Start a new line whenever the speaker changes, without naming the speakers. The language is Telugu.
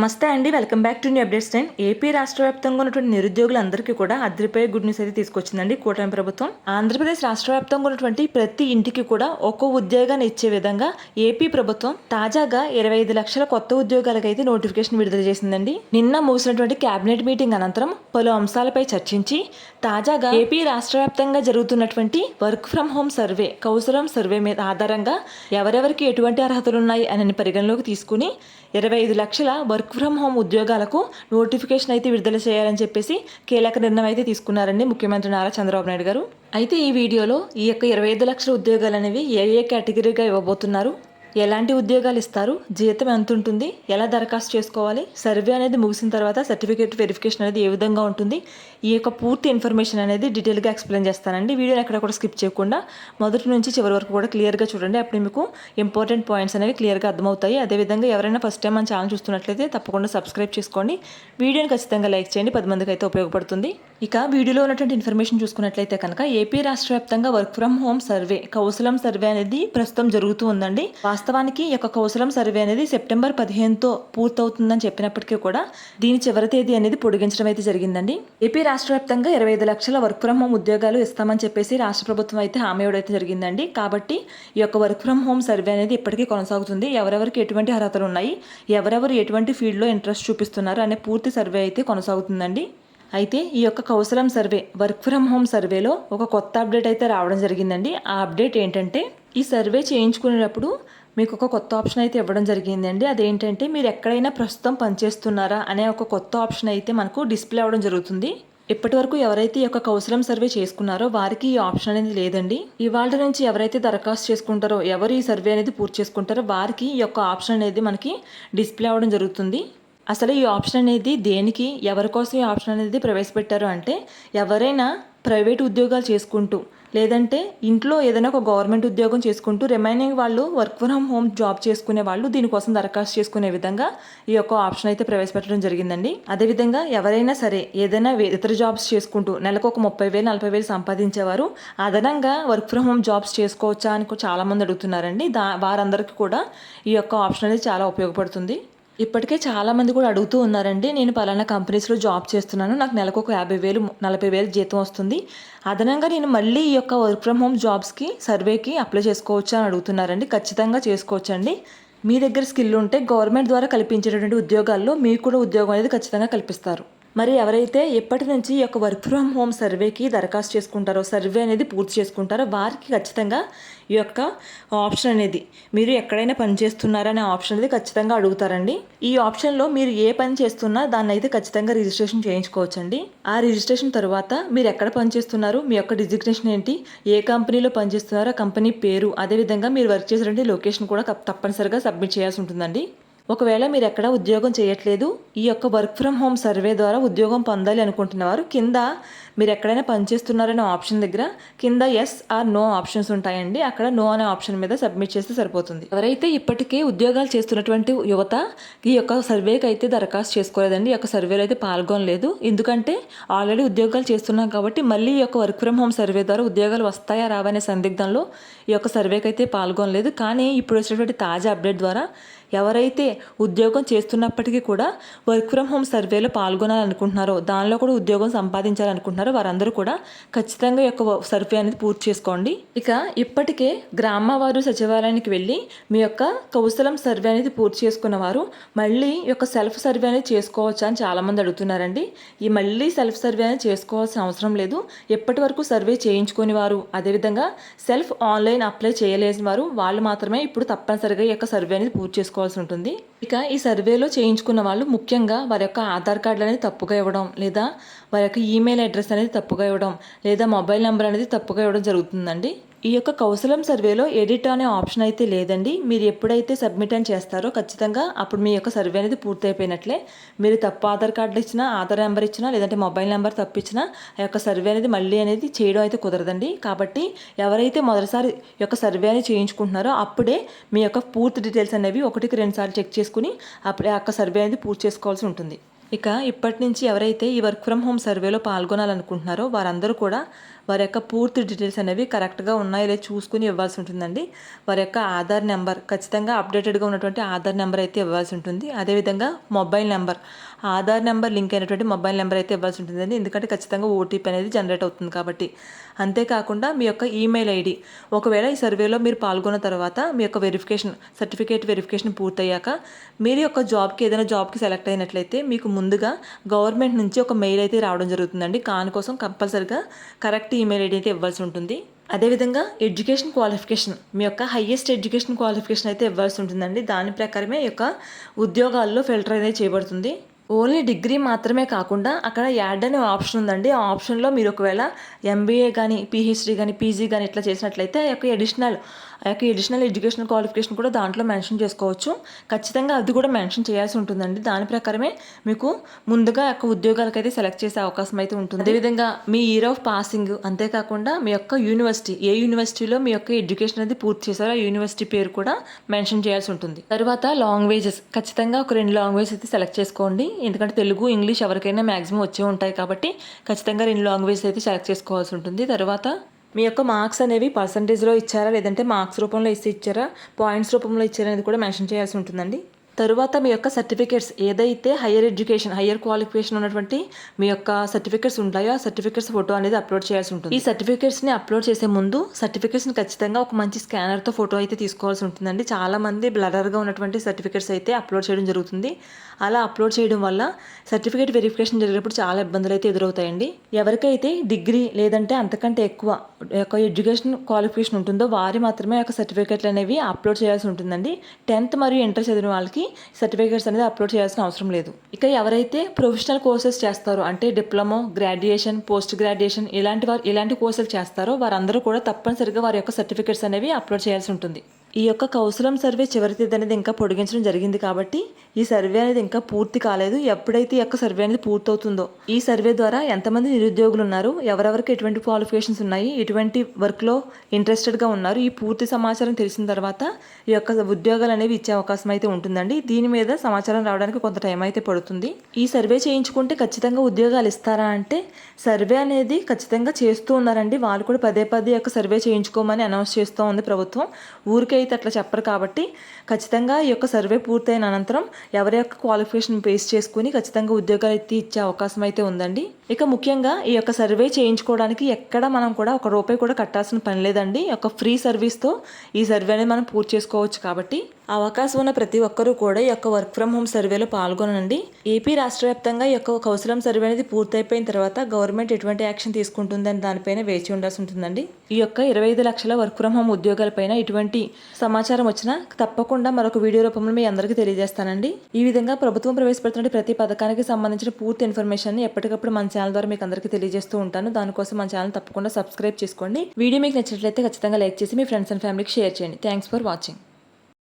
నమస్తే అండి. Welcome back to new updates time. AP రాష్ట్ర వ్యాప్తంగా ఉన్నటువంటి నిరుద్యోగులందరికీ కూడా అద్దెపై గుడ్ న్యూస్ అయితే తీసుకొచ్చిందండి కూటమి ప్రభుత్వం. ఆంధ్రప్రదేశ్ రాష్ట్ర వ్యాప్తంగా ఉన్నటువంటి ప్రతి ఇంటికి కూడా ఒక్కో ఉద్యోగాన్ని ఇచ్చే విధంగా ఏపీ ప్రభుత్వం తాజాగా ఇరవై ఐదు లక్షల కొత్త ఉద్యోగాలకైతే నోటిఫికేషన్ విడుదల చేసిందండి. నిన్న ముగిసినటువంటి కేబినెట్ మీటింగ్ అనంతరం పలు అంశాలపై చర్చించి తాజాగా ఏపీ రాష్ట్ర వ్యాప్తంగా జరుగుతున్నటువంటి work from home survey Kaushalam survey మీద ఆధారంగా ఎవరెవరికి ఎటువంటి అర్హతలు ఉన్నాయి అని పరిగణలోకి తీసుకుని ఇరవై ఐదు లక్షల వర్క్ ఫ్రమ్ హోమ్ ఉద్యోగాలకు నోటిఫికేషన్ అయితే విడుదల చేయాలని చెప్పేసి కీలక నిర్ణయం అయితే తీసుకున్నారండి ముఖ్యమంత్రి నారా చంద్రబాబు నాయుడు గారు. అయితే ఈ వీడియోలో ఈ యొక్క ఇరవై ఐదు లక్షల ఉద్యోగాలు అనేవి ఏ ఏ కేటగిరీగా ఇవ్వబోతున్నారు? ఎలాంటి ఉద్యోగాలు ఇస్తారు? జీతం ఎంత ఉంటుంది ఎలా దరఖాస్తు చేసుకోవాలి? సర్వే అనేది ముగిసిన తర్వాత సర్టిఫికేట్ వెరిఫికేషన్ అనేది ఏ విధంగా ఉంటుంది? ఈ యొక్క పూర్తి ఇన్ఫర్మేషన్ అనేది డీటెయిల్గా ఎక్స్ప్లెయిన్ చేస్తానండి. వీడియోని ఎక్కడ కూడా స్కిప్ చేయకుండా మొదటి నుంచి చివరి వరకు కూడా క్లియర్గా చూడండి. అప్పుడు మీకు ఇంపార్టెంట్ పాయింట్స్ అనేవి క్లియర్గా అర్థమవుతాయి. అదేవిధంగా ఎవరైనా ఫస్ట్ టైం మన ఛానల్ చూస్తున్నట్లయితే తప్పకుండా సబ్స్క్రైబ్ చేసుకోండి. వీడియోని ఖచ్చితంగా లైక్ చేయండి. పది మందికి అయితే ఉపయోగపడుతుంది. ఇక వీడియోలో ఉన్నటువంటి ఇన్ఫర్మేషన్ చూసుకున్నట్లయితే కనుక ఏపీ రాష్ట్ర వ్యాప్తంగా work from home survey Kaushalam survey అనేది ప్రస్తుతం జరుగుతూ ఉందండి. వాస్తవానికి ఈ యొక్క కౌశలం సర్వే అనేది సెప్టెంబర్ పదిహేనుతో పూర్తవుతుందని చెప్పినప్పటికీ కూడా దీని చివరి తేదీ అనేది పొడిగించడం అయితే జరిగిందండి. ఏపీ రాష్ట్ర వ్యాప్తంగా ఇరవై ఐదు లక్షల వర్క్ ఫ్రమ్ హోమ్ ఉద్యోగాలు ఇస్తామని చెప్పేసి రాష్ట్ర ప్రభుత్వం అయితే హామీ ఇవ్వడైతే జరిగిందండి. కాబట్టి ఈ యొక్క వర్క్ ఫ్రమ్ హోమ్ సర్వే అనేది ఇప్పటికీ కొనసాగుతుంది. ఎవరెవరికి ఎటువంటి అర్హతలు ఉన్నాయి ఎవరెవరు ఎటువంటి ఫీల్డ్లో ఇంట్రెస్ట్ చూపిస్తున్నారు అనే పూర్తి సర్వే అయితే కొనసాగుతుందండి. అయితే ఈ యొక్క కౌశలం సర్వే వర్క్ ఫ్రమ్ హోమ్ సర్వేలో ఒక కొత్త అప్డేట్ అయితే రావడం జరిగిందండి. ఆ అప్డేట్ ఏంటంటే ఈ సర్వే చేయించుకునేటప్పుడు మీకు ఒక కొత్త ఆప్షన్ అయితే ఇవ్వడం జరిగిందండి. అదేంటంటే మీరు ఎక్కడైనా ప్రస్తుతం పనిచేస్తున్నారా అనే ఒక కొత్త ఆప్షన్ అయితే మనకు డిస్ప్లే అవ్వడం జరుగుతుంది. ఇప్పటి వరకు ఎవరైతే ఈ యొక్క కౌశలం సర్వే చేసుకున్నారో వారికి ఈ ఆప్షన్ అనేది లేదండి. ఇవాళ నుంచి ఎవరైతే దరఖాస్తు చేసుకుంటారో ఎవరు ఈ సర్వే అనేది పూర్తి చేసుకుంటారో వారికి ఈ యొక్క ఆప్షన్ అనేది మనకి డిస్ప్లే అవ్వడం జరుగుతుంది. అసలు ఈ ఆప్షన్ అనేది దేనికి ఎవరి కోసం ఈ ఆప్షన్ అనేది ప్రవేశపెట్టారు అంటే ఎవరైనా ప్రైవేట్ ఉద్యోగాలు చేసుకుంటూ లేదంటే ఇంట్లో ఏదైనా ఒక గవర్నమెంట్ ఉద్యోగం చేసుకుంటూ రిమైనింగ్ వాళ్ళు వర్క్ ఫ్రమ్ హోమ్ జాబ్ చేసుకునే వాళ్ళు దీనికోసం దరఖాస్తు చేసుకునే విధంగా ఈ యొక్క ఆప్షన్ అయితే ప్రవేశపెట్టడం జరిగిందండి. అదేవిధంగా ఎవరైనా సరే ఏదైనా ఇతర జాబ్స్ చేసుకుంటూ నెలకు ఒక ముప్పై వేలు నలభై వేలు సంపాదించేవారు అదనంగా వర్క్ ఫ్రమ్ హోమ్ జాబ్స్ చేసుకోవచ్చా అని చాలామంది అడుగుతున్నారండి. దా వారందరికీ కూడా ఈ యొక్క ఆప్షన్ అనేది చాలా ఉపయోగపడుతుంది. ఇప్పటికే చాలా మంది కూడా అడుగుతూ ఉన్నారండి నేను పలానా కంపెనీస్లో జాబ్ చేస్తున్నాను నాకు నెలకు ఒక యాభై వేలు నలభై వేలు జీతం వస్తుంది. అదనంగా నేను మళ్ళీ ఈ యొక్క వర్క్ ఫ్రమ్ హోమ్ జాబ్స్కి సర్వేకి అప్లై చేసుకోవచ్చా అని అడుగుతున్నారండి. ఖచ్చితంగా చేసుకోవచ్చండి. మీ దగ్గర స్కిల్ ఉంటే గవర్నమెంట్ ద్వారా కల్పించేటటువంటి ఉద్యోగాల్లో మీకు కూడా ఉద్యోగం అనేది ఖచ్చితంగా కల్పిస్తారు. మరి ఎవరైతే ఎప్పటి నుంచి ఈ యొక్క వర్క్ ఫ్రమ్ హోమ్ సర్వేకి దరఖాస్తు చేసుకుంటారో సర్వే అనేది పూర్తి చేసుకుంటారో వారికి ఖచ్చితంగా ఈ యొక్క ఆప్షన్ అనేది మీరు ఎక్కడైనా పని చేస్తున్నారనే అనే ఆప్షన్ అనేది ఖచ్చితంగా అడుగుతారండి. ఈ ఆప్షన్లో మీరు ఏ పని చేస్తున్నా దాన్ని అయితే ఖచ్చితంగా రిజిస్ట్రేషన్ చేయించుకోవచ్చండి. ఆ రిజిస్ట్రేషన్ తర్వాత మీరు ఎక్కడ పని చేస్తున్నారు మీ యొక్క డిజిగ్నేషన్ ఏంటి ఏ కంపెనీలో పనిచేస్తున్నారో ఆ కంపెనీ పేరు అదేవిధంగా మీరు వర్క్ చేసినటువంటి లొకేషన్ కూడా తప్పనిసరిగా సబ్మిట్ చేయాల్సి ఉంటుందండి. ఒకవేళ మీరు ఎక్కడ ఉద్యోగం చేయట్లేదు ఈ యొక్క వర్క్ ఫ్రమ్ హోమ్ సర్వే ద్వారా ఉద్యోగం పొందాలి అనుకుంటున్నవారు కింద మీరు ఎక్కడైనా పనిచేస్తున్నారనే ఆప్షన్ దగ్గర కింద ఎస్ ఆర్ నో ఆప్షన్స్ ఉంటాయండి. అక్కడ నో అనే ఆప్షన్ మీద సబ్మిట్ చేస్తే సరిపోతుంది. ఎవరైతే ఇప్పటికే ఉద్యోగాలు చేస్తున్నటువంటి యువత ఈ యొక్క సర్వేకి అయితే దరఖాస్తు చేసుకోలేదండి. ఈ యొక్క సర్వేలో అయితే పాల్గొనలేదు. ఎందుకంటే ఆల్రెడీ ఉద్యోగాలు చేస్తున్నాం కాబట్టి మళ్ళీ ఈ యొక్క వర్క్ ఫ్రమ్ హోమ్ సర్వే ద్వారా ఉద్యోగాలు వస్తాయా రావనే సందిగ్ధంలో ఈ యొక్క సర్వేకి అయితే పాల్గొనలేదు. కానీ ఇప్పుడు వచ్చినటువంటి తాజా అప్డేట్ ద్వారా ఎవరైతే ఉద్యోగం చేస్తున్నప్పటికీ కూడా వర్క్ ఫ్రమ్ హోమ్ సర్వేలో పాల్గొనాలనుకుంటున్నారో దానిలో కూడా ఉద్యోగం సంపాదించాలనుకుంటున్నారో వారందరూ కూడా ఖచ్చితంగా యొక్క సర్వే అనేది పూర్తి చేసుకోండి. ఇక ఇప్పటికే గ్రామవారు సచివాలయానికి వెళ్ళి మీ యొక్క కౌశలం సర్వే అనేది పూర్తి చేసుకున్న వారు మళ్ళీ యొక్క సెల్ఫ్ సర్వే అనేది చేసుకోవచ్చా అని చాలామంది అడుగుతున్నారండి. ఈ మళ్ళీ సెల్ఫ్ సర్వే అనేది చేసుకోవాల్సిన అవసరం లేదు. ఎప్పటి వరకు సర్వే చేయించుకుని వారు అదేవిధంగా సెల్ఫ్ ఆన్లైన్ అప్లై చేయలేని వారు వాళ్ళు మాత్రమే ఇప్పుడు తప్పనిసరిగా ఈ యొక్క సర్వే అనేది పూర్తి చేసుకోవాల్సి ఉంటుంది ఇక ఈ సర్వేలో చేయించుకున్న వాళ్ళు ముఖ్యంగా వారి యొక్క ఆధార్ కార్డులు అనేది తప్పుగా ఇవ్వడం లేదా వారి యొక్క ఈమెయిల్ అడ్రస్ అనేది తప్పుగా ఇవ్వడం లేదా మొబైల్ నెంబర్ అనేది తప్పుగా ఇవ్వడం జరుగుతుందండి. ఈ యొక్క కౌశలం సర్వేలో ఎడిట్ అనే ఆప్షన్ అయితే లేదండి. మీరు ఎప్పుడైతే సబ్మిట్ అని చేస్తారో ఖచ్చితంగా అప్పుడు మీ యొక్క సర్వే అనేది పూర్తయిపోయినట్లే. మీరు తప్పు ఆధార్ కార్డులు ఇచ్చినా ఆధార్ నెంబర్ ఇచ్చినా లేదంటే మొబైల్ నెంబర్ తప్పించినా ఆ యొక్క సర్వే అనేది మళ్ళీ అనేది చేయడం అయితే కుదరదండి. కాబట్టి ఎవరైతే మొదటిసారి యొక్క సర్వే అనేది చేయించుకుంటున్నారో అప్పుడే మీ యొక్క పూర్తి డీటెయిల్స్ అనేవి ఒకటికి రెండు సార్లు చెక్ చేసుకుని అప్పుడే ఆ యొక్క సర్వే అనేది పూర్తి చేసుకోవాల్సి ఉంటుంది. ఇక ఇప్పటి నుంచి ఎవరైతే ఈ వర్క్ ఫ్రమ్ హోమ్ సర్వేలో పాల్గొనాలనుకుంటున్నారో వారందరూ కూడా వారి యొక్క పూర్తి డీటెయిల్స్ అనేవి కరెక్ట్గా ఉన్నాయో లేదో చూసుకుని ఇవ్వాల్సి ఉంటుందండి. వారి యొక్క ఆధార్ నెంబర్ ఖచ్చితంగా అప్డేటెడ్గా ఉన్నటువంటి ఆధార్ నెంబర్ అయితే ఇవ్వాల్సి ఉంటుంది. అదేవిధంగా mobile number Aadhaar number link అయినటువంటి మొబైల్ నెంబర్ అయితే ఇవ్వాల్సి ఉంటుందండి. ఎందుకంటే ఖచ్చితంగా ఓటీపీ అనేది జనరేట్ అవుతుంది కాబట్టి. అంతేకాకుండా మీ యొక్క ఈమెయిల్ ఐడి ఒకవేళ ఈ సర్వేలో మీరు పాల్గొన్న తర్వాత మీ యొక్క వెరిఫికేషన్ సర్టిఫికేట్ వెరిఫికేషన్ పూర్తయ్యాక మీరు యొక్క జాబ్కి ఏదైనా జాబ్కి సెలెక్ట్ అయినట్లయితే మీకు ముందుగా గవర్నమెంట్ నుంచి ఒక మెయిల్ అయితే రావడం జరుగుతుందండి. కాని కోసం కంపల్సరిగా కరెక్ట్ ఈమెయిల్ ఐడి అయితే ఇవ్వాల్సి ఉంటుంది. అదేవిధంగా ఎడ్యుకేషన్ క్వాలిఫికేషన్ మీ యొక్క హయ్యెస్ట్ ఎడ్యుకేషన్ క్వాలిఫికేషన్ అయితే ఇవ్వాల్సి ఉంటుందండి. దాని ప్రకారమే యొక్క ఉద్యోగాల్లో ఫిల్టర్ అనేది చేయబడుతుంది. ఓన్లీ డిగ్రీ మాత్రమే కాకుండా అక్కడ యాడ్ అనే ఆప్షన్ ఉందండి. ఆ ఆప్షన్లో మీరు ఒకవేళ ఎంబీఏ కానీ పిహెచ్డీ కానీ పీజీ కానీ ఇట్లా చేసినట్లయితే ఆ యొక్క ఎడిషనల్ యొక్క ఎడిషనల్ ఎడ్యుకేషనల్ క్వాలిఫికేషన్ కూడా దాంట్లో మెన్షన్ చేసుకోవచ్చు. ఖచ్చితంగా అది కూడా మెన్షన్ చేయాల్సి ఉంటుందండి. దాని ప్రకారమే మీకు ముందుగా యొక్క ఉద్యోగాలకైతే సెలెక్ట్ చేసే అవకాశం అయితే ఉంటుంది. అదేవిధంగా మీ ఇయర్ ఆఫ్ పాసింగ్ అంతేకాకుండా మీ యొక్క యూనివర్సిటీ ఏ యూనివర్సిటీలో మీ యొక్క ఎడ్యుకేషన్ అనేది పూర్తి చేశారో ఆ యూనివర్సిటీ పేరు కూడా మెన్షన్ చేయాల్సి ఉంటుంది. తర్వాత లాంగ్వేజెస్ ఖచ్చితంగా ఒక రెండు లాంగ్వేజ్ అయితే సెలెక్ట్ చేసుకోండి. ఎందుకంటే తెలుగు ఇంగ్లీష్ ఎవరికైనా మ్యాక్సిమం వచ్చే ఉంటాయి కాబట్టి ఖచ్చితంగా రెండు లాంగ్వేజ్ అయితే సెలెక్ట్ చేసుకోవాల్సి ఉంటుంది. తర్వాత మీ యొక్క మార్క్స్ అనేవి పర్సంటేజ్లో ఇచ్చారా? లేదంటే మార్క్స్ రూపంలో ఇచ్చి ఇచ్చారా? పాయింట్స్ రూపంలో ఇచ్చారా అనేది కూడా మెన్షన్ చేయాల్సి ఉంటుందండి. తరువాత మీ యొక్క సర్టిఫికేట్స్ ఏదైతే హయ్యర్ ఎడ్యుకేషన్ హయ్యర్ క్వాలిఫికేషన్ ఉన్నటువంటి మీ యొక్క సర్టిఫికేట్స్ ఉంటాయో ఆ సర్టిఫికేట్స్ ఫోటో అనేది అప్లోడ్ చేయాల్సి ఉంటుంది. ఈ సర్టిఫికేట్స్ని అప్లోడ్ చేసే ముందు సర్టిఫికేట్స్ని ఖచ్చితంగా ఒక మంచి స్కానర్తో ఫోటో అయితే తీసుకోవాల్సి ఉంటుందండి. చాలా మంది బ్లరర్గా ఉన్నటువంటి సర్టిఫికేట్స్ అయితే అప్లోడ్ చేయడం జరుగుతుంది. అలా అప్లోడ్ చేయడం వల్ల సర్టిఫికేట్ వెరిఫికేషన్ జరిగినప్పుడు చాలా ఇబ్బందులు అయితే ఎదురవుతాయండి. ఎవరికైతే డిగ్రీ లేదంటే అంతకంటే ఎక్కువ యొక్క ఎడ్యుకేషన్ క్వాలిఫికేషన్ ఉంటుందో వారి మాత్రమే యొక్క సర్టిఫికేట్లు అనేవి అప్లోడ్ చేయాల్సి ఉంటుందండి. టెన్త్ మరియు ఇంటర్ చదివిన వాళ్ళకి సర్టిఫికేట్స్ అనేది అప్లోడ్ చేయాల్సిన అవసరం లేదు. ఇక ఎవరైతే ప్రొఫెషనల్ కోర్సెస్ చేస్తారో అంటే డిప్లొమా గ్రాడ్యుయేషన్ పోస్ట్ గ్రాడ్యుయేషన్ ఇలాంటి వారు ఇలాంటి కోర్సులు చేస్తారో వారందరూ కూడా తప్పనిసరిగా వారి యొక్క సర్టిఫికేట్స్ అనేవి అప్లోడ్ చేయాల్సి ఉంటుంది. ఈ యొక్క కౌశలం సర్వే చివరి అనేది ఇంకా పొడిగించడం జరిగింది కాబట్టి ఈ సర్వే అనేది ఇంకా పూర్తి కాలేదు. ఎప్పుడైతే ఈ యొక్క సర్వే అనేది పూర్తవుతుందో ఈ సర్వే ద్వారా ఎంతమంది నిరుద్యోగులు ఉన్నారు ఎవరెవరికి ఎటువంటి క్వాలిఫికేషన్స్ ఉన్నాయి ఎటువంటి వర్క్లో ఇంట్రెస్టెడ్గా ఉన్నారు ఈ పూర్తి సమాచారం తెలిసిన తర్వాత ఈ యొక్క ఉద్యోగాలు అనేవి ఇచ్చే అవకాశం అయితే ఉంటుందండి. దీని మీద సమాచారం రావడానికి కొంత టైం అయితే పడుతుంది. ఈ సర్వే చేయించుకుంటే ఖచ్చితంగా ఉద్యోగాలు ఇస్తారా అంటే సర్వే అనేది ఖచ్చితంగా చేస్తూ ఉన్నారండి. వాళ్ళు కూడా పదే పదే యొక్క సర్వే చేయించుకోమని అనౌన్స్ చేస్తూ ఉంది ప్రభుత్వం. ఊరికే అయితే అట్లా చెప్పరు కాబట్టి ఖచ్చితంగా ఈ యొక్క సర్వే పూర్తయిన అనంతరం ఎవరి యొక్క క్వాలిఫికేషన్ బేస్ చేసుకుని ఖచ్చితంగా ఉద్యోగాలు అయితే ఇచ్చే అవకాశం అయితే ఉందండి. ఇక ముఖ్యంగా ఈ యొక్క సర్వే చేయించుకోవడానికి ఎక్కడ మనం కూడా ఒక రూపాయి కూడా కట్టాల్సిన పని లేదండి. ఒక యొక్క ఫ్రీ సర్వీస్తో ఈ సర్వే అనేది మనం పూర్తి చేసుకోవచ్చు కాబట్టి అవకాశం ఉన్న ప్రతి ఒక్కరూ కూడా ఈ యొక్క వర్క్ ఫ్రమ్ హోమ్ సర్వేలో పాల్గొనండి. ఏపీ రాష్ట్ర వ్యాప్తంగా ఈ యొక్క కౌశలం సర్వే అనేది పూర్తయిపోయిన తర్వాత గవర్నమెంట్ ఎటువంటి యాక్షన్ తీసుకుంటుందని దానిపైన వేచి ఉండాల్సి ఉంటుందండి. ఈ యొక్క ఇరవై ఐదు లక్షల వర్క్ ఫ్రమ్ హోమ్ ఉద్యోగాలపైన ఇటువంటి సమాచారం వచ్చినా తప్పకుండా మరొక వీడియో రూపంలో మీ అందరికీ తెలియజేస్తానండి. ఈ విధంగా ప్రభుత్వం ప్రవేశపెడుతున్న ప్రతి పథకానికి సంబంధించిన పూర్తి ఇన్ఫర్మేషన్ ఎప్పటికప్పుడు మన ఛానల్ ద్వారా మీకు అందరికీ తెలియజేస్తూ ఉంటాను. దానికోసం మన ఛానల్ తప్పకుండా సబ్స్క్రైబ్ చేసుకోండి. వీడియో మీకు నచ్చినట్లయితే ఖచ్చితంగా లైక్ చేసి మీ ఫ్రెండ్స్ అండ్ ఫ్యామిలీకి షేర్ చేయండి. Thanks for watching.